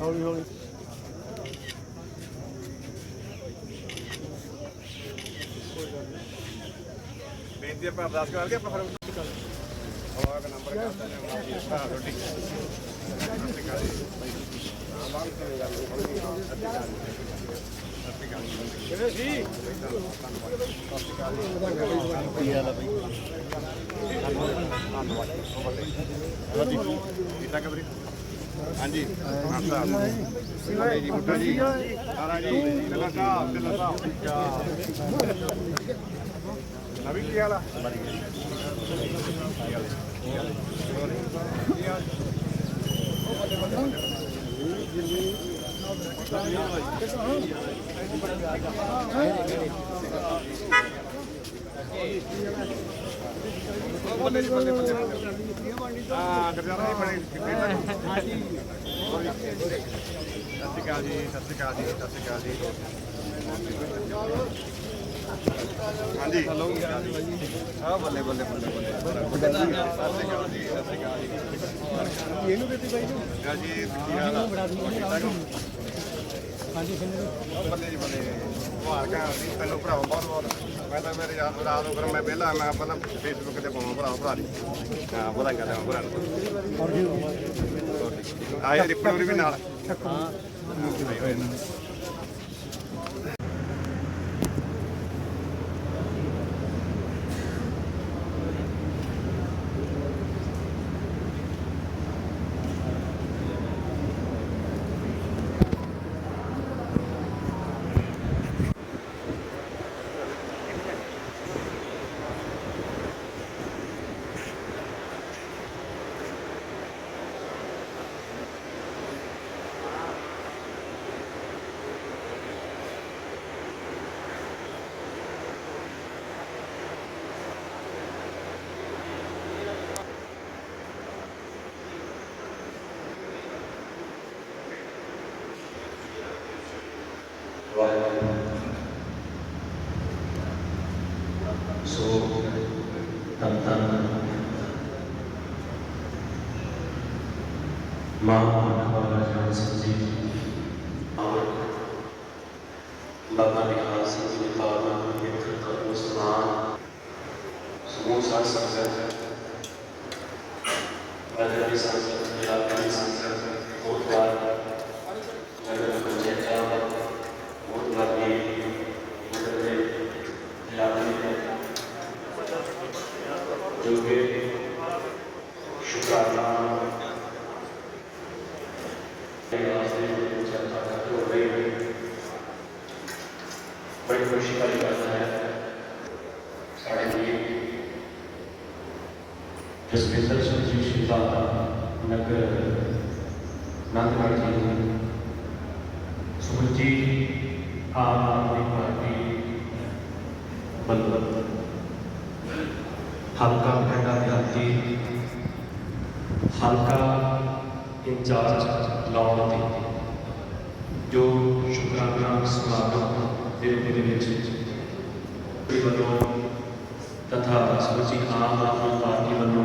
ਹੌਲੀ ਹੌਲੀ ਬੇਨਤੀ ਆਪਾਂ ਅਰਦਾਸ ਕਰਕੇ ਆਪਾਂ ਫਿਰ ਹਵਾ ਦਾ ਨੰਬਰ ਕਰਦਾ ਨੇ ਹਾਂ। ਰੋਟੀ ਕਿਵੇਂ ਸੀ ਕਿੰਨਾ ਕਬਰੀ ਹਾਂਜੀ ਹਾਂ ਸਾਹਿਬ ਜੀ ਮੁੱਢਾ ਜੀ ਸਾਰਾ ਜੀ ਲੱਲਾ ਸਾਹਿਬ ਤੇ ਲੱਲਾ ਨਵੀਂ ਕੀ ਹਾਲ ਆ ਬੱਲੇ ਜੀ ਬੱਲੇ ਬੱਲੇ ਹਾਂ ਗਰਜਾਨਾ ਹੀ ਬਣੇ ਕਿੱਥੇ ਤੱਕ ਹਾਂਜੀ ਸਤਿ ਸ਼੍ਰੀ ਅਕਾਲ ਜੀ ਸਤਿ ਸ਼੍ਰੀ ਅਕਾਲ ਜੀ ਸਤਿ ਸ਼੍ਰੀ ਅਕਾਲ ਜੀ ਹਾਂਜੀ ਹਲੋ ਆ ਬੱਲੇ ਬੱਲੇ ਬੱਲੇ ਬੱਲੇ ਸਤਿ ਸ਼੍ਰੀ ਅਕਾਲ ਜੀ ਸਤਿ ਸ਼੍ਰੀ ਅਕਾਲ ਜੀ ਇਹਨੂੰ ਦਿੱਤੀ ਬਾਈ ਨੂੰ ਜੀ ਕੀ ਹਾਲ ਆ ਹਾਂਜੀ ਸਿੰਦਰ ਬੱਲੇ ਜੀ ਬੱਲੇ ਮੁਬਾਰਕਾਂ ਜੀ ਤੈਨੂੰ ਭਰਾਵਾ ਬਹੁਤ ਬਹੁਤ। ਮੈਂ ਤਾਂ ਮੇਰੇ ਯਾਰ ਰਾਤ ਨੂੰ ਫਿਰ ਮੈਂ ਵਿਹਲਾ ਮੈਂ ਪਹਿਲਾਂ ਫੇਸਬੁੱਕ ਤੇ ਪਾਵਾਂ ਭਰਾ ਭਰਾ ਦੀ। ਹਾਂ ਬੋਲਾਂ ਕਰਦੇ ਹਾਂ ਭਰਾ ਨੂੰ ਜੀ। ਆਏ ਰਿਪਨ ਵੀ ਨਾਲ। ਹਾਂ ਆਏ ਹੋਏ ਨੇ ਸੋ ਤਨ ਤਨ ਮਾਂ ਮਨਵਾਲਾ ਜਾਨ ਸੰਜੀ ਔਰ ਬਾਬਾ ਨਿਹਾਲ ਸਿੰਘ ਜੀ ਦੇ ਪਾਵਨ ਪਵਿੱਤਰ ਕਦਮ ਸਮਾਨ ਸਮੂਹ ਸਾਧ ਸੰਗਤ ਵੈਦਰੀ ਸੰਗਤ ਜਲਾਪੀ ਸੰਗਤ ਬਹੁਤ ਵਾਰ ਨਗਰ ਪੰਚਾਇਤਾਂ ਬਹੁਤ ਵਾਰ ਵੀ ਨਗਰ ਦੇ ਇਲਾਕੇ ਦੇ ਜੋ ਕਿ ਸ਼ੁਕਰਾਨਾ ਦੇ ਵਾਸਤੇ ਚਰਚਾ ਕਰਦੇ ਹੋ ਰਹੀ ਹੈ ਬੜੀ ਖੁਸ਼ੀ ਵਾਲੀ ਗੱਲ ਹੈ ਸਾਡੇ ਲਈ ਜਸਵਿੰਦਰ ਸਿੰਘ ਜੀ ਸ਼ਿਵਾ ਨਗਰ ਨੰਦਗੜ੍ਹ ਜੀ ਸੁਖਜੀ ਆਮ ਇੰਚਾਰਜ ਲਾਉਣ ਦੀ। ਜੋ ਸ਼ੁਕਰਾਨਾ ਸਮਾਗਮ ਦੇ ਦੇ ਵਿੱਚ ਵੱਲੋਂ ਤਥਾ ਸਮੁੱਚੀ ਆਮ ਆਦਮੀ ਪਾਰਟੀ ਵੱਲੋਂ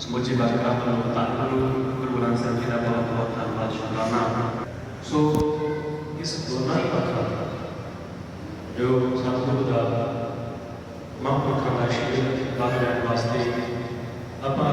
ਸਮੁੱਚੇ ਵਰਕਰਾਂ ਵੱਲੋਂ ਤੁਹਾਨੂੰ ਗੁਰੂ ਗ੍ਰੰਥ ਸਾਹਿਬ ਜੀ ਦਾ ਬਹੁਤ ਬਹੁਤ ਧੰਨਵਾਦ, ਸ਼ੁਕਰਾਨਾ। ਸੋ ਇਸ ਦੋਨਾਂ ਹੀ ਪੱਖਾਂ ਜੋ ਸਤਿਗੁਰੂ ਦਾ ਮਹਾਂਪੁਰਖਾਂ ਦਾ ਆਸ਼ੀਰਵਾਦ ਪ੍ਰਾਪਤ ਵਾਸਤੇ ਆਪਾਂ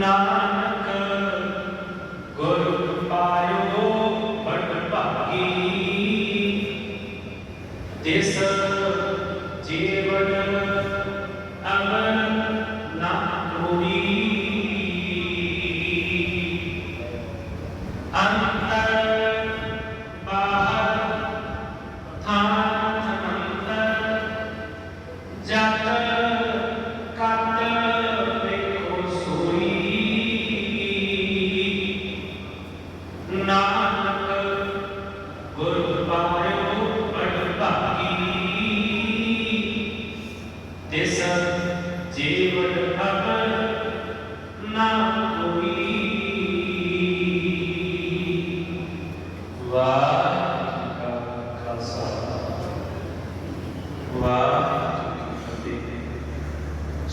not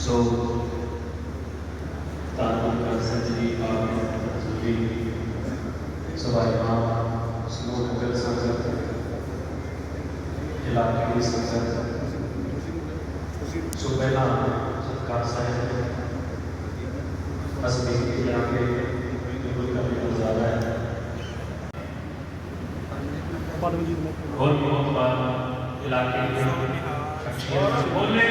So, Tarpon surgery or surgery. So, by now, slow local संसद इलाके की संसद सो पहला सरकार साहब बस देखिए यहाँ पे बिल्कुल करने को ज़्यादा है। और बहुत बार इलाके में हाँ। बोलने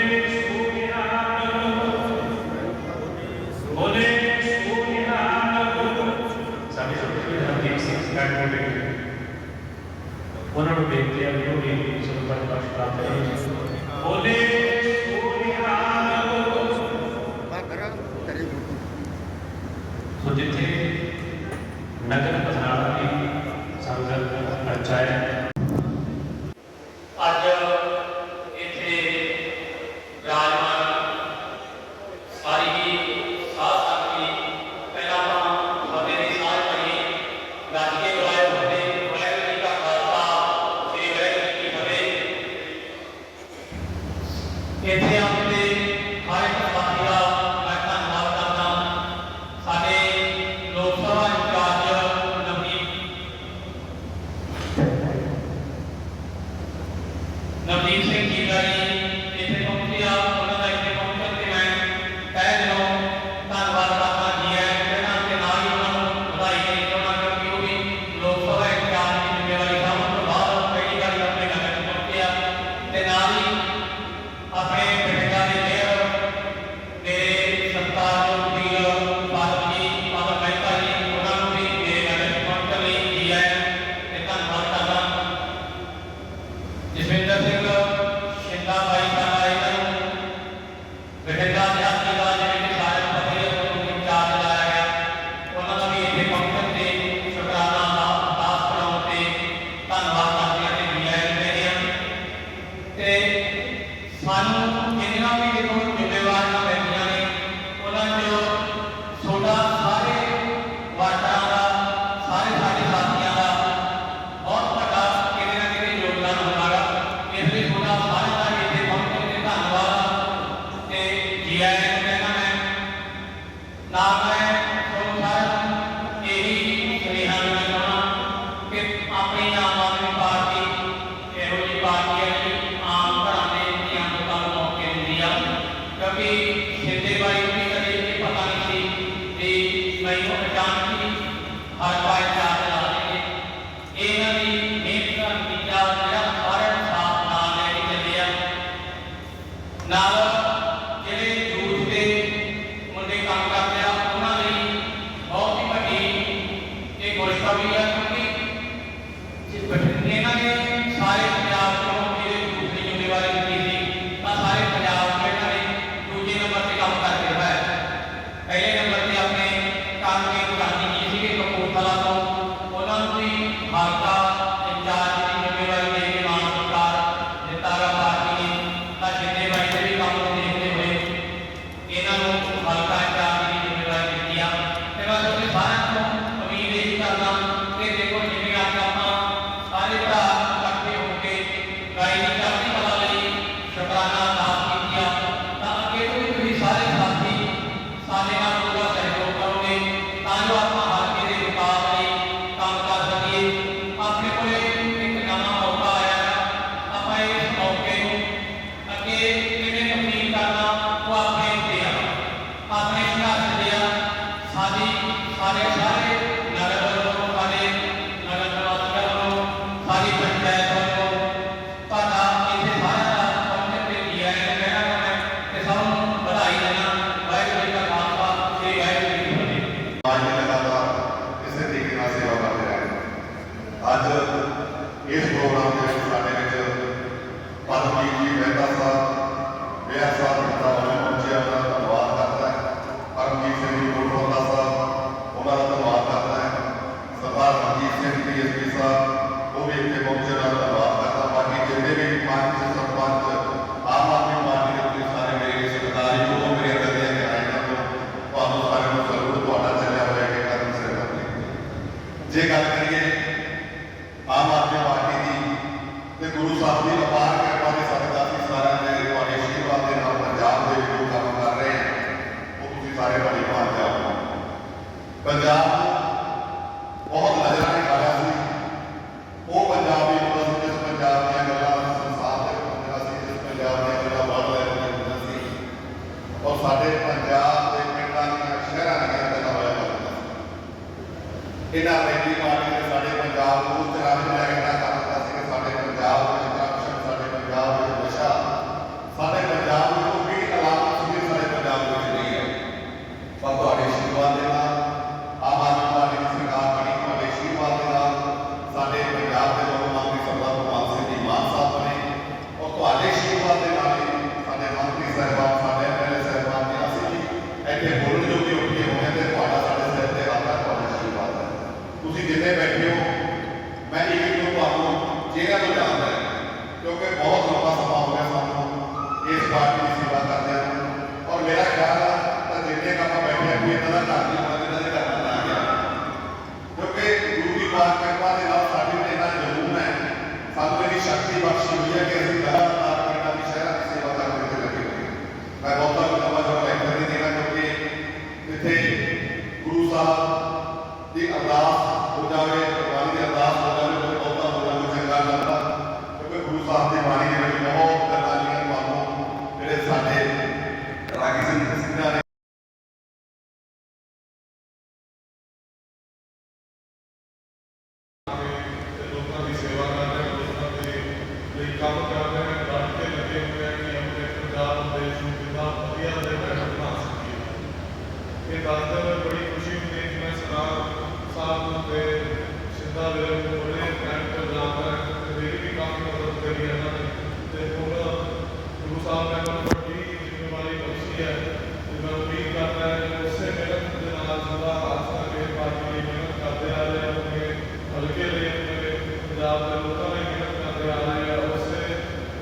ਨਗਰ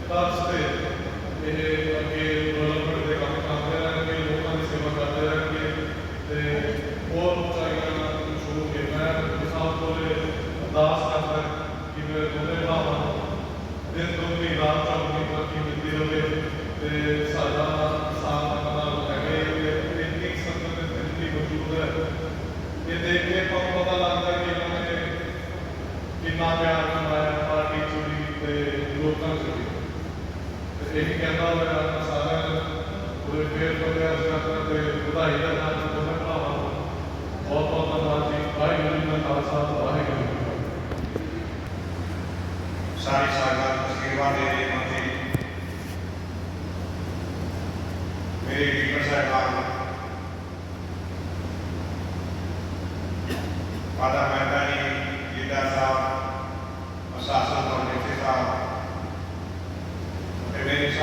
God's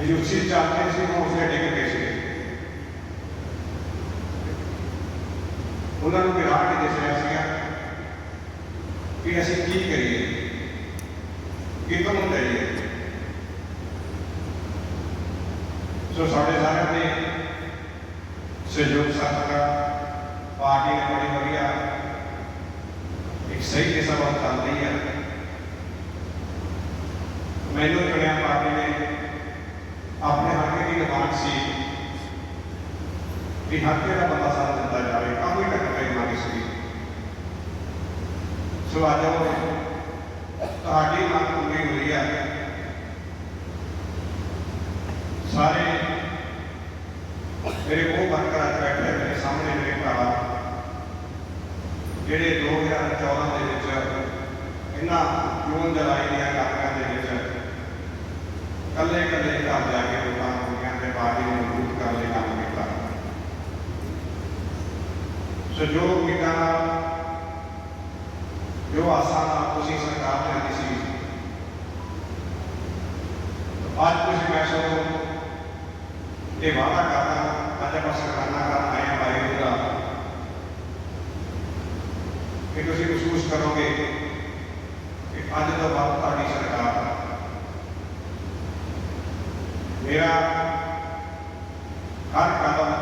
യൂസി ചാർജ് ചെയ്യുമ്പോൾ ഉസേ ഡെക്കറേഷൻ ਉਹਨਾਂ ਨੂੰ ਬਿਹਾਰ ਦੇ ਦੱਸਿਆ ਸੀਗਾ ਕਿ ਅਸੀਂ ਕੀ ਕਰੀਏ ਕਿਤੋਂ ਲਈਏ ਸੋ ਸਾਡੇ ਸਾਰਿਆਂ ਦੇ ਸਹਿਯੋਗ ਸਾਥਾ ਪਾਰਟੀ ਨੇ ਬੜੀ ਵਧੀਆ ਇੱਕ ਸਹੀ ਦਿਸ਼ਾ ਵੱਲ ਚੱਲ ਰਹੀ ਹੈ ਮੈਨੂੰ ਚੁਣਿਆ ਪਾਰਟੀ ਨੇ ਆਪਣੇ ਹਲਕੇ ਦੀ ਡਿਮਾਂਡ ਸੀ ਕਿ ਹਲਕੇ ਦਾ ਬੰਦਾ ਸਾਥ ਦਿੱਤਾ ਜਾਵੇ ਕਾਫੀ ਟੱਕਰ ਮੰਗੀ ਸੀ ਸੋ ਅੱਜ ਉਹ ਤੁਹਾਡੀ ਮੰਗ ਪੂਰੀ ਹੋਈ ਹੈ। ਸਾਰੇ ਮੇਰੇ ਉਹ ਵਰਕਰ ਅੱਜ ਬੈਠੇ ਮੇਰੇ ਸਾਹਮਣੇ ਮੇਰੇ ਭਰਾ ਜਿਹੜੇ 2014 ਦੇ ਵਿੱਚ ਇਹਨਾਂ ਜੂਨ ਜੁਲਾਈ ਦੀਆਂ ਕਾਪੀਆਂ ਦੇ ਵਿੱਚ ਕੱਲੇ ਕੱਲੇ ਘਰ ਜਾ ਪਾਰਟੀ ਨੂੰ ਮਜ਼ਬੂਤ ਕਰਨ ਲਈ ਕੰਮ ਕੀਤਾ। ਸੋ ਜੋ ਜੋ ਆਸਾਂ ਤੁਸੀਂ ਸਰਕਾਰ ਲੈਂਦੀ ਸੀ, ਅੱਜ ਕੁਝ ਮੈਂ ਸੋ ਇਹ ਵਾਅਦਾ ਕਰਦਾ ਅੱਜ ਆਪਾਂ ਸਰਕਾਰਾਂ ਕਰਨ ਆਏ ਹਾਂ ਬਾਈ ਦਾ, ਕਿ ਤੁਸੀਂ ਮਹਿਸੂਸ ਕਰੋਗੇ ਕਿ ਅੱਜ ਤੋਂ ਬਾਅਦ ਤੁਹਾਡੀ ਸਰਕਾਰ ਮੇਰਾ ਹਰ ਕਦਮ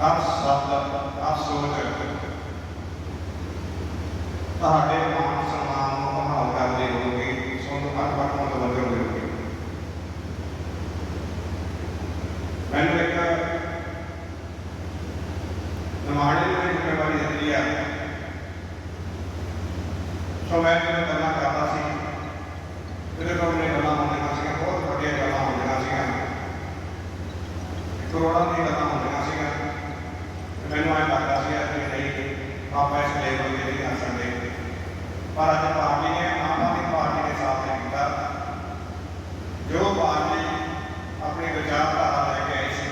ਹਰ ਸ਼ਬਦ ਹਰ ਸੋਚ ਤੁਹਾਡੇ ਮਾਨ ਸਨਮਾਨ ਨੂੰ ਬਹਾਲ ਕਰਦੇ ਹੋਣਗੇ ਤੁਹਾਨੂੰ ਹਰ ਵਕਤ ਮਤਵੱਜੋ ਹੋਣਗੇ ਮੈਨੂੰ ਇੱਕ ਨਮਾੜੇ ਨੂੰ ਇੱਕ ਜ਼ਿੰਮੇਵਾਰੀ ਦਿੱਤੀ ਹੈ ਸੋ ਮੈਂ ਜਦੋਂ ਗੱਲਾਂ ਕਰਦਾ ਸੀ ਜਿਹੜੇ ਕੋਲ ਮੇਰੇ ਗੱਲਾਂ ਹੁੰਦੀਆਂ ਸੀਗੀਆਂ ਬਹੁਤ ਵੱਡੀਆਂ ਗੱਲਾਂ ਹੁੰਦੀਆਂ ਸੀਗੀਆਂ ਕਰੋੜਾਂ ਦੀ ਗੱਲਾਂ ਹੁੰਦੀਆਂ ਸੀਗੀਆਂ ਤੇ ਮੈਨੂੰ ਐਂ ਲੱਗਦਾ ਸੀ ਕਿ ਨਹੀਂ ਆਪਾਂ ਇਸ ਲੈਵਲ ਤੇ ਨਹੀਂ ਜਾ ਸਕਦੇ ਪਰ ਅੱਜ ਪਾਰਟੀ ਨੇ ਆਮ ਆਦਮੀ ਪਾਰਟੀ ਦੇ ਸਾਥ ਨੇ ਕੀਤਾ ਜੋ ਪਾਰਟੀ ਆਪਣੀ ਵਿਚਾਰਧਾਰਾ ਲੈ ਕੇ ਆਈ ਸੀ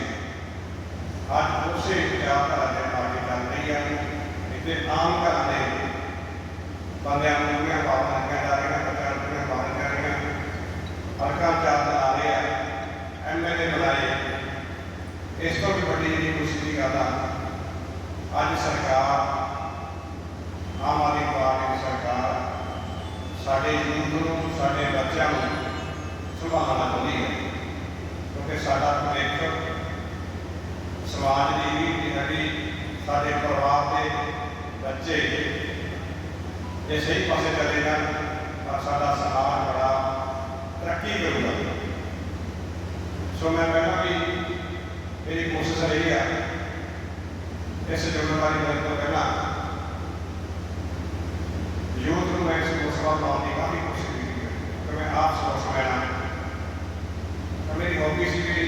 ਅੱਜ ਉਸੇ ਵਿਚਾਰਧਾਰਾ ਤੇ ਪਾਰਟੀ ਚੱਲ ਰਹੀ ਹੈ ਇੱਥੇ ਆਮ ਘਰਾਂ ਦੇ ਬੰਦਿਆਂ ਨੂੰ ਜਿਹੜੀਆਂ ਬਾਤਾਂ ਲੱਗੀਆਂ ਜਾ ਰਹੀਆਂ ਬੱਚਿਆਂ ਨੂੰ ਜਿਹੜੀਆਂ ਬਾਤਾਂ ਜਾ ਰਹੀਆਂ ਹਲਕਾ ਚਾਰ ਆ ਰਹੇ ਆ ਐਮਐਲਏ ਬਣਾਏ ਇਸ ਤੋਂ ਵੀ ਵੱਡੀ ਜਿਹੜੀ ਖੁਸ਼ੀ ਦੀ ਗੱਲ ਆ ਅੱਜ ਸਰਕਾਰ ਆਮ ਆਦਮੀ ਪਾਰਟੀ ਦੀ ਸਰਕਾਰ ਸਾਡੇ ਯੂਥ ਨੂੰ ਸਾਡੇ ਬੱਚਿਆਂ ਨੂੰ ਸੰਭਾਲਣਾ ਚਾਹੁੰਦੀ ਹੈ ਕਿਉਂਕਿ ਸਾਡਾ ਭਵਿੱਖ ਸਮਾਜ ਦੀ ਰੀੜ੍ਹ ਦੀ ਹੱਡੀ ਸਾਡੇ ਪਰਿਵਾਰ ਦੇ ਬੱਚੇ ਜੇ ਸਹੀ ਪਾਸੇ ਚਲੇ ਜਾਣ ਤਾਂ ਸਾਡਾ ਸਮਾਜ ਬੜਾ ਤਰੱਕੀ ਕਰੂਗਾ ਸੋ ਮੈਂ ਪਹਿਲਾਂ ਵੀ ਮੇਰੀ ਕੋਸ਼ਿਸ਼ ਰਹੀ ਹੈ ਇਸ ਜ਼ਿੰਮੇਵਾਰੀ ਲੈਣ ਤੋਂ ਪਹਿਲਾਂ ਯੂਥ ਨੂੰ ਮੈਂ ਇਸ ਹੌਸਲਾ ਲਾਉਣ ਦੀ ਕਾਫੀ ਕੋਸ਼ਿਸ਼ ਕੀਤੀ ਹੈ ਕਿ ਮੈਂ ਆਪ ਸੋਚ ਲੈਣਾ ਤਾਂ ਮੇਰੀ ਹੌਬੀ ਸੀ ਕਿ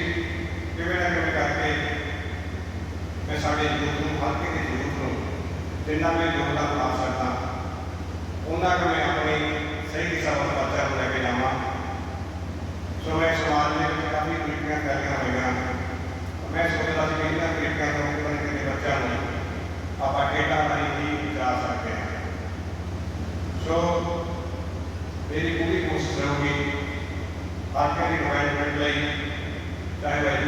ਕਿਵੇਂ ਨਾ ਕਿਵੇਂ ਕਰਕੇ ਮੈਂ ਸਾਡੇ ਯੂਥ ਨੂੰ ਹਲਕੇ ਦੇ ਯੂਥ ਨੂੰ ਜਿੰਨਾ ਮੈਂ ਯੋਗਦਾਨ ਪਾ ਸਕਦਾ ਉਹਨਾਂ ਨੂੰ ਮੈਂ ਆਪਣੀ ਸਹੀ ਦਿਸ਼ਾ ਵੱਲ ਬੱਚਾ ਨੂੰ ਲੈ ਕੇ ਜਾਵਾਂ ਸੋ ਮੈਂ ਸਮਾਜ ਦੇ ਵਿੱਚ ਕਾਫੀ ਤਰੀਕਿਆਂ ਕਰੀਆਂ ਹੋਈਆਂ ਮੈਂ ਸੋਚਦਾ ਸੀ ਕਿ ਇਹਨਾਂ ਤਰੀਕਿਆਂ ਤੋਂ ਆਪਣੇ ਕਿਤੇ ਬੱਚਿਆਂ ਨੂੰ ਆਪਾਂ ਖੇਡਾਂ ਰਾਹੀਂ ਵੀ ਜਾ Direct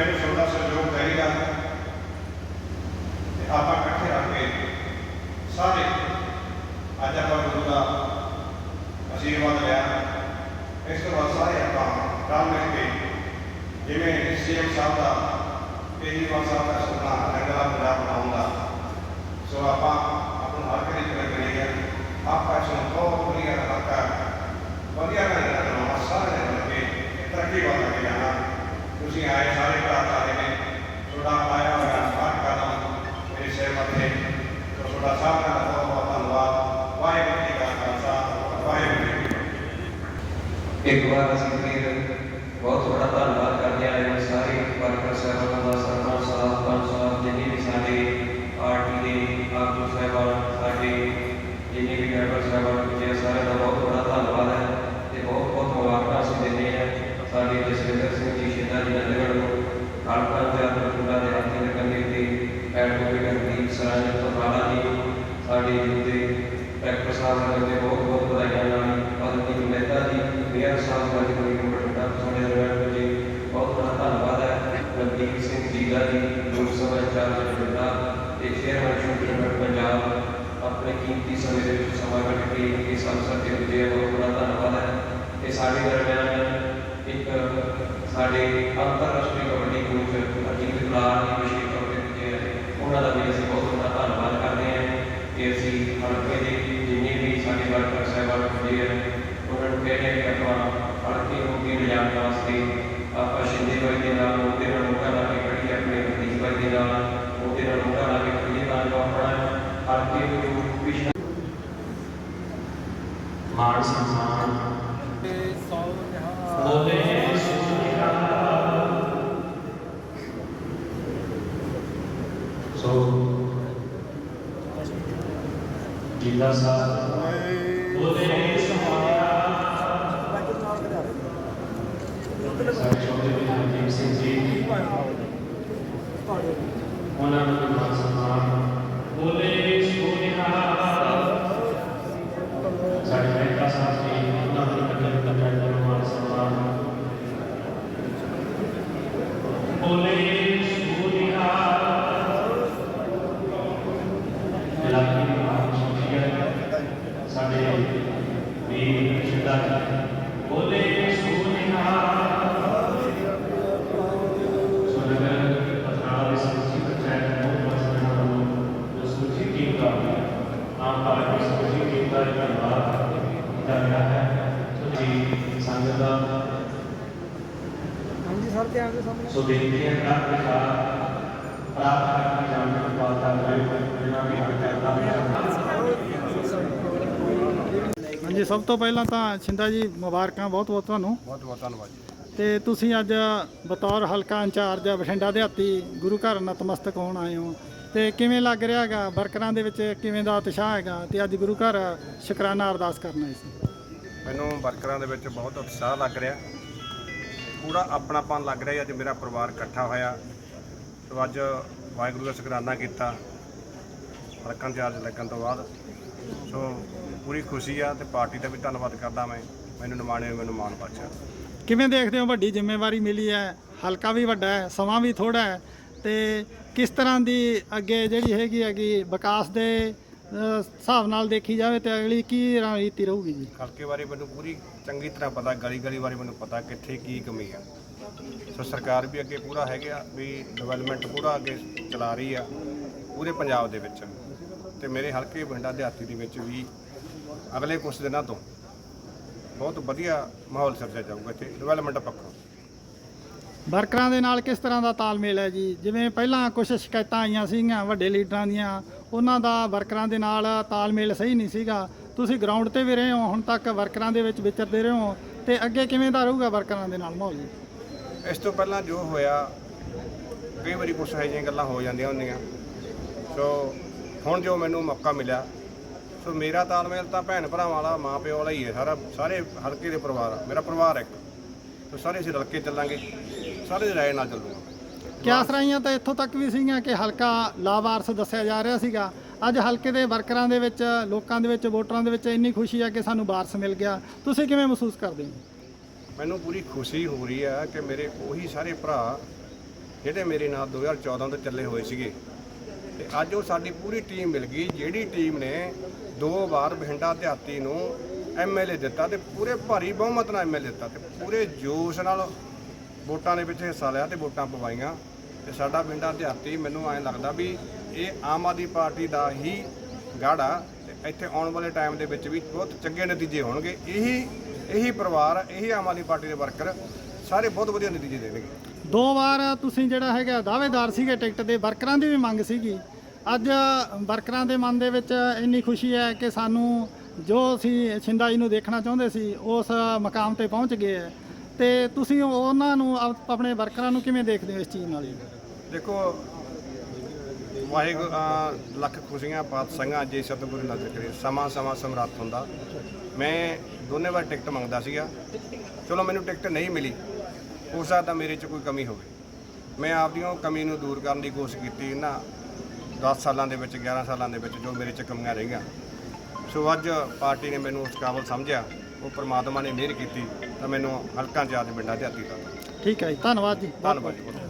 ਤੇ ਮੈਨੂੰ ਤੁਹਾਡਾ ਸਹਿਯੋਗ ਚਾਹੀਦਾ ਤੇ ਆਪਾਂ ਇਕੱਠੇ ਰਲ ਕੇ ਸਾਰੇ ਅੱਜ ਆਪਾਂ ਗੁਰੂ ਦਾ ਆਸ਼ੀਰਵਾਦ ਲਿਆ ਇਸ ਤੋਂ ਬਾਅਦ ਸਾਰੇ ਆਪਾਂ ਰਲ ਮਿਲ ਕੇ ਜਿਵੇਂ ਸੀਐਮ ਸਾਹਿਬ ਦਾ ਕੇਜਰੀਵਾਲ ਸਾਹਿਬ ਦਾ ਸੁਪਨਾ ਰੰਗਲਾ ਪੰਜਾਬ ਬਣਾਉਣ ਦਾ ਸੋ ਆਪਾਂ ਆਪਣਾ ਹਰ ਕਰੀ ਜਿਵੇਂ ਕਰੀ ਹੈ ਆਪਾਂ ਇਸ ਨੂੰ ਬਹੁਤ ਵਧੀਆ ਹਲਕਾ ਵਧੀਆ ਢੰਗ ਨਾਲ ਚਲਾਉਣਾ ਸਾਰੇ ਨੇ ਮਿਲ ਕੇ ਤਰੱਕੀ ਵੱਲ ਲੈ ਕੇ ਜਾਣਾ ਤੁਸੀਂ ਆਏ ਸਾਰੇ ਭਰਾ ਸਾਰੇ ਨੇ ਤੁਹਾਡਾ ਪਾਇਆ ਹੋਇਆ ਹਰ ਕਦਮ ਮੇਰੇ ਸਿਰ ਮੱਥੇ ਸੋ ਤੁਹਾਡਾ ਸਾਰਿਆਂ ਦਾ ਬਹੁਤ ਬਹੁਤ ਧੰਨਵਾਦ ਵਾਹਿਗੁਰੂ ਜੀ ਕਾ ਖਾਲਸਾ ਵਾਹਿਗੁਰੂ ਜੀ ਕੀ ਫਤਿਹ ਇੱਕ ਵਾਰ ਅਸੀਂ ਫਿਰ ਬਹੁਤ ਬੜਾ ਧੰਨਵਾਦ ਕਰਦੇ ਹਾਂ ਇਹਨਾਂ ਸਾਰੇ ਵਰਕਰ ਸਾਹਿਬਾਨਾਂ ਦਾ ਸਰਪੰਚ ਸਾਹਿਬ ਪੰਚ ਸਾਹਿਬ ਜਿੰਨੇ ਵੀ ਸਾਡੇ ਪਾਰਟੀ ਦੇ ਆਗੂ ਸਾਹਿਬਾਨ ਸਾਡੇ ਜਿੰਨੇ ਵੀ ਮੈਂਬਰ ਦੇ ਜੁਦੇ ਡਾਕਟਰ ਸਾਹਿਬ ਨਗਰ ਦੇ ਬਹੁਤ ਬਹੁਤ ਵਧਾਈਆਂ ਨਾਲ ਪਦਮਜੀਤ ਮਹਿਤਾ ਜੀ ਮੇਅਰ ਸਾਹਿਬ ਦਾ ਕੋਈ ਬੜਾ ਸਾਡੇ ਦਰਬਾਰ ਜੀ ਬਹੁਤ ਬਹੁਤ ਧੰਨਵਾਦ ਹੈ ਨਵਦੀਪ ਸਿੰਘ ਜੀਲਾ ਜੀ ਲੋਕ ਸਭਾ ਇੰਚਾਰਜ ਬਠਿੰਡਾ ਤੇ ਚੇਅਰਮੈਨ ਸ਼ੁਕਰ ਪੰਜਾਬ ਆਪਣੇ ਕੀਮਤੀ ਸਮੇਂ ਦੇ ਵਿੱਚ ਸਮਾਂ ਕੱਢ ਕੇ ਇਸ ਅਵਸਰ ਤੇ ਉੱਤੇ ਬਹੁਤ ਬੜਾ ਧੰਨਵਾਦ ਹੈ ਤੇ ਸਾਡੇ ਦਰਮਿਆਨ ਇੱਕ ਸਾਡੇ ਅੰਤਰਰਾਸ਼ਟਰੀ ਕਬੱਡੀ ਕੋਚ ਅਜੀਤ ਕੁਮਾਰ ਜੀ ਵਿਸ਼ੇਸ਼ ਤੌਰ ਤੇ ਪੁੱਜੇ ਹੈ ਉਹਨਾਂ ਦਾ ਵੀ ਅਸੀਂ ਬਹੁਤ ਬਹੁਤ ਧੰਨਵਾਦ ਕਰਦੇ ਹਾਂ ਕਿ ਅਸੀਂ ਹਲਕੇ ਦੇ ਜਿੰਨੇ ਵੀ ਸਾਡੇ ਵਰਕਰ ਸਾਹਿਬਾਨ ਪੁੱਜੇ ਹੈ ਉਹਨਾਂ ਨੂੰ ਕਹਿੰਦੇ ਕਿ ਆਪਾਂ ਹਲਕੇ ਨੂੰ ਅੱਗੇ ਲਿਜਾਣ ਵਾਸਤੇ ਆਪਾਂ ਸ਼ਿੰਦੇ ਬਾਈ ਦੇ ਨਾਲ ਉਹਦੇ ਨਾਲ ਮੋਢਾ ਲਾ ਕੇ ਖੜੀ ਆਪਣੇ ਪ੍ਰਦੀਪ ਬਾਈ ਦੇ ਨਾਲ ਉਹਦੇ ਨਾਲ ਮੋਢਾ ਲਾ ਕੇ ਖੜੀ ਤਾਂ ਜੋ ਆਪਣਾ ਹਲਕੇ ਨੂੰ ਜੋ ਪਿਛਲਾ ਮਾਨ ਸਨਮਾਨ ਬੋਲੇ ਸੋ ਜਿੰਦਾ ਸਾਹਿਬ ਦੇ ਸਾਹਮਣੇ। ਸੋ ਬੇਨਤੀ ਹੈ ਪ੍ਰਾਪਤ ਲਿਖਾ ਪ੍ਰਾਪਤ ਕਰਕੇ ਜਾਣ ਦੀ ਪਾਤਾ ਹੋਏ ਜਿਨ੍ਹਾਂ ਵੀ ਹੱਕ ਕਰਦਾ ਹਾਂਜੀ ਸਭ ਤੋਂ ਪਹਿਲਾਂ ਤਾਂ ਛਿੰਦਾ ਜੀ ਮੁਬਾਰਕਾਂ ਬਹੁਤ ਬਹੁਤ ਤੁਹਾਨੂੰ। ਬਹੁਤ ਬਹੁਤ ਧੰਨਵਾਦ ਜੀ। ਤੇ ਤੁਸੀਂ ਅੱਜ ਬਤੌਰ ਹਲਕਾ ਇੰਚਾਰਜ ਬਠਿੰਡਾ ਦਿਹਾਤੀ ਗੁਰੂ ਘਰ ਨਤਮਸਤਕ ਹੋਣ ਆਏ ਹੋ। ਤੇ ਕਿਵੇਂ ਲੱਗ ਰਿਹਾ ਹੈਗਾ? ਵਰਕਰਾਂ ਦੇ ਵਿੱਚ ਕਿਵੇਂ ਦਾ ਉਤਸ਼ਾਹ ਹੈਗਾ? ਤੇ ਅੱਜ ਗੁਰੂ ਘਰ ਸ਼ੁਕਰਾਨਾ ਅਰਦਾਸ ਕਰਨ ਆਏ ਸੀ। ਮੈਨੂੰ ਵਰਕਰਾਂ ਦੇ ਵਿੱਚ ਬਹੁਤ ਉਤਸ਼ਾਹ ਲੱਗ ਰਿਹਾ। ਪੂਰਾ ਆਪਣਾਪਨ ਲੱਗ ਰਿਹਾ ਅੱਜ ਮੇਰਾ ਪਰਿਵਾਰ ਇਕੱਠਾ ਹੋਇਆ। ਸੋ ਅੱਜ ਵਾਹਿਗੁਰੂ ਦਾ ਸ਼ੁਕਰਾਨਾ ਕੀਤਾ। ਹਲਕਾਂ ਚਾਰਜ ਲੱਗਣ ਤੋਂ ਬਾਅਦ। ਸੋ ਪੂਰੀ ਖੁਸ਼ੀ ਆ ਤੇ ਪਾਰਟੀ ਦਾ ਵੀ ਧੰਨਵਾਦ ਕਰਦਾ ਮੈਂ। ਮੈਨੂੰ ਨਿਮਾਣੇ ਹੋਏ, ਮੈਨੂੰ ਮਾਣ ਬਖਸ਼ਿਆ। ਕਿਵੇਂ ਦੇਖਦੇ ਹੋ? ਵੱਡੀ ਜ਼ਿੰਮੇਵਾਰੀ ਮਿਲੀ ਹੈ। ਹਲਕਾ ਵੀ ਵੱਡਾ ਹੈ, ਸਮਾਂ ਵੀ ਥੋੜਾ ਹੈ। ਤੇ ਕਿਸ ਤਰ੍ਹਾਂ ਦੀ ਅੱਗੇ ਜਿਹੜੀ ਹੈਗੀ ਹੈਗੀ ਵਿਕਾਸ ਦੇ ਹਿਸਾਬ ਨਾਲ ਦੇਖੀ ਜਾਵੇ ਤੇ ਅਗਲੀ ਕੀ ਰਣਨੀਤੀ ਰਹੂਗੀ ਜੀ। ਹਲਕੇ ਬਾਰੇ ਮੈਨੂੰ ਪੂਰੀ ਚੰਗੀ ਤਰ੍ਹਾਂ ਪਤਾ ਗਲੀ ਗਲੀ ਬਾਰੇ ਮੈਨੂੰ ਪਤਾ ਕਿੱਥੇ ਕੀ ਕਮੀ ਆ। ਸੋ ਸਰਕਾਰ ਵੀ ਅੱਗੇ ਪੂਰਾ ਹੈਗਾ ਵੀ ਡਿਵੈਲਪਮੈਂਟ ਪੂਰਾ ਅੱਗੇ ਚਲਾ ਰਹੀ ਆ ਪੂਰੇ ਪੰਜਾਬ ਦੇ ਵਿੱਚ। ਤੇ ਮੇਰੇ ਹਲਕੇ ਬਠਿੰਡਾ ਦਿਹਾਤੀ ਦੇ ਵਿੱਚ ਵੀ ਅਗਲੇ ਕੁਝ ਦਿਨਾਂ ਤੋਂ ਬਹੁਤ ਵਧੀਆ ਮਾਹੌਲ ਸਿਰਜਿਆ ਜਾਊਗਾ ਇੱਥੇ ਡਿਵੈਲਪਮੈਂਟ ਪੱਖੋਂ। ਵਰਕਰਾਂ ਦੇ ਨਾਲ ਕਿਸ ਤਰ੍ਹਾਂ ਦਾ ਤਾਲਮੇਲ ਹੈ ਜੀ? ਜਿਵੇਂ ਪਹਿਲਾਂ ਕੁਝ ਸ਼ਿਕਾਇਤਾਂ ਆਈਆਂ ਸੀਗੀਆਂ ਵੱਡੇ ਲੀਡਰਾਂ ਦੀਆਂ ਉਹਨਾਂ ਦਾ ਵਰਕਰਾਂ ਦੇ ਨਾਲ ਤਾਲਮੇਲ ਸਹੀ ਨਹੀਂ ਸੀਗਾ। ਤੁਸੀਂ ਗਰਾਊਂਡ ਤੇ ਵੀ ਰਹੇ ਹੋ, ਹੁਣ ਤੱਕ ਵਰਕਰਾਂ ਦੇ ਵਿੱਚ ਵਿਚਰਦੇ ਰਹੇ ਹੋ, ਤੇ ਅੱਗੇ ਕਿਵੇਂ ਦਾ ਰਹੂਗਾ ਵਰਕਰਾਂ ਦੇ ਨਾਲ ਮਾਹੌਲ? ਇਸ ਤੋਂ ਪਹਿਲਾਂ ਜੋ ਹੋਇਆ, ਕਈ ਵਾਰੀ ਕੁਛ ਇਹੋ ਜਿਹੀਆਂ ਗੱਲਾਂ ਹੋ ਜਾਂਦੀਆਂ ਹੁੰਦੀਆਂ। ਸੋ ਹੁਣ ਜੋ ਮੈਨੂੰ ਮੌਕਾ ਮਿਲਿਆ, ਸੋ ਮੇਰਾ ਤਾਲਮੇਲ ਤਾਂ ਭੈਣ ਭਰਾਵਾਂ ਵਾਲਾ ਮਾਂ ਪਿਓ ਵਾਲਾ ਹੀ ਹੈ, ਸਾਰਾ, ਸਾਰੇ ਹਲਕੇ ਦੇ ਪਰਿਵਾਰ ਆ, ਮੇਰਾ ਪਰਿਵਾਰ ਇੱਕ। ਸੋ ਸਾਰੇ ਅਸੀਂ ਰਲ ਕੇ ਚੱਲਾਂਗੇ, ਸਾਰੇ ਦੀ ਰਾਏ ਨਾਲ ਚੱਲੂਗਾ। ਕਿਆਸਰਾਈਆਂ ਤਾਂ ਇੱਥੋਂ ਤੱਕ ਵੀ ਸੀਗੀਆਂ ਕਿ ਹਲਕਾ ਲਾਵਾਰਸ ਦੱਸਿਆ ਜਾ ਰਿਹਾ ਸੀਗਾ। ਅੱਜ ਹਲਕੇ ਦੇ ਵਰਕਰਾਂ ਦੇ ਵਿੱਚ, ਲੋਕਾਂ ਦੇ ਵਿੱਚ, ਵੋਟਰਾਂ ਦੇ ਵਿੱਚ ਇੰਨੀ ਖੁਸ਼ੀ ਹੈ ਕਿ ਸਾਨੂੰ ਵਾਰਸ ਮਿਲ ਗਿਆ। ਤੁਸੀਂ ਕਿਵੇਂ ਮਹਿਸੂਸ ਕਰਦੇ ਹੋ? ਮੈਨੂੰ ਪੂਰੀ ਖੁਸ਼ੀ ਹੋ ਰਹੀ ਹੈ ਕਿ ਮੇਰੇ ਉਹੀ ਸਾਰੇ ਭਰਾ ਜਿਹੜੇ ਮੇਰੇ ਨਾਲ 2014 ਤੋਂ ਚੱਲੇ ਹੋਏ ਸੀਗੇ। ਤੇ ਅੱਜ ਉਹ ਸਾਡੀ ਪੂਰੀ ਟੀਮ ਮਿਲ ਗਈ, ਜਿਹੜੀ ਟੀਮ ਨੇ ਦੋ ਵਾਰ ਬਠਿੰਡਾ ਦਿਹਾਤੀ ਨੂੰ ਐਮਐਲਏ ਦਿੱਤਾ ਤੇ ਪੂਰੇ ਭਾਰੀ ਬਹੁਮਤ ਨਾਲ ਐਮਐਲਏ ਦਿੱਤਾ ਤੇ ਪੂਰੇ ਜੋਸ਼ ਨਾਲ ਵੋਟਾਂ ਦੇ ਵਿੱਚ ਹਿੱਸਾ ਲਿਆ ਤੇ ਵੋਟਾਂ ਪਵਾਈਆਂ। ਤੇ ਸਾਡਾ ਬਠਿੰਡਾ ਦਿਹਾਤੀ ਮੈਨੂੰ ਐਂ ਲੱਗਦਾ ਵੀ ਇਹ ਆਮ ਆਦਮੀ ਪਾਰਟੀ ਦਾ ਹੀ ਗਾੜਾ ਤੇ ਇੱਥੇ ਆਉਣ ਵਾਲੇ ਟਾਈਮ ਦੇ ਵਿੱਚ ਵੀ ਬਹੁਤ ਚੰਗੇ ਨਤੀਜੇ ਹੋਣਗੇ। ਇਹੀ ਇਹੀ ਪਰਿਵਾਰ, ਇਹੀ ਆਮ ਆਦਮੀ ਪਾਰਟੀ ਦੇ ਵਰਕਰ ਸਾਰੇ ਬਹੁਤ ਵਧੀਆ ਨਤੀਜੇ ਦੇਣਗੇ। ਦੋ ਵਾਰ ਤੁਸੀਂ ਜਿਹੜਾ ਹੈਗਾ ਦਾਅਵੇਦਾਰ ਸੀਗੇ ਟਿਕਟ ਦੇ ਵਰਕਰਾਂ ਦੀ ਵੀ ਮੰਗ ਸੀਗੀ। ਅੱਜ ਵਰਕਰਾਂ ਦੇ ਮਨ ਦੇ ਵਿੱਚ ਇੰਨੀ ਖੁਸ਼ੀ ਹੈ ਕਿ ਸਾਨੂੰ ਜੋ ਅਸੀਂ ਛਿੰਦਾ ਜੀ ਨੂੰ ਦੇਖਣਾ ਚਾਹੁੰਦੇ ਸੀ, ਉਸ ਮਕਾਮ ਤੇ ਪਹੁੰਚ ਗਏ ਹੈ। ਤੇ ਤੁਸੀਂ ਉਹਨਾਂ ਨੂੰ ਆਪ- ਆਪਣੇ ਵਰਕਰਾਂ ਨੂੰ ਕਿਵੇਂ ਦੇਖਦੇ ਹੋ ਇਸ ਚੀਜ਼ ਨਾਲ ਜੀ? ਦੇਖੋ ਵਾਹਿਗੁਰੂ ਅਹ ਲੱਖ ਖੁਸ਼ੀਆਂ ਪਾਤਸ਼ਾਹਾਂ ਜੇ ਸਤਿਗੁਰੂ ਨਜ਼ਰ ਕਰੇ ਸਮਾਂ ਸਮਾਂ ਸਮਰੱਥ ਹੁੰਦਾ। ਮੈਂ ਦੋਨੇ ਵਾਰ ਟਿਕਟ ਮੰਗਦਾ ਸੀਗਾ। ਚਲੋ ਮੈਨੂੰ ਟਿਕਟ ਨਹੀਂ ਮਿਲੀ। ਹੋ ਸਕਦਾ ਮੇਰੇ 'ਚ ਕੋਈ ਕਮੀ ਹੋਵੇ। ਮੈਂ ਆਪਦੀ ਉਹ ਕਮੀ ਨੂੰ ਦੂਰ ਕਰਨ ਦੀ ਕੋਸ਼ਿਸ਼ ਕੀਤੀ ਨਾ। 10 ਸਾਲਾਂ ਦੇ ਵਿੱਚ 11 ਸਾਲਾਂ ਦੇ ਵਿੱਚ ਜੋ ਮੇਰੇ 'ਚ ਕਮੀਆਂ ਰਹੀਆਂ। ਸੋ ਅੱਜ ਪਾਰਟੀ ਨੇ ਮੈਨੂੰ ਉਸ ਕਾਬਲ ਸਮਝਿਆ। ਉਹ ਪ੍ਰਮਾਤਮਾ ਨੇ ਮਿਹਰ ਕੀਤੀ ਤਾਂ ਮੈਨੂੰ ਹਲਕਾ ਇੰਚਾਰਜ ਪਿੰਡਾਂ ਦੇ ਹੱਥੀ ਦਿੱਤਾ ਠੀਕ ਹੈ ਜੀ। ਧੰਨਵਾਦ ਜੀ। ਧੰਨਵਾਦ ਜੀ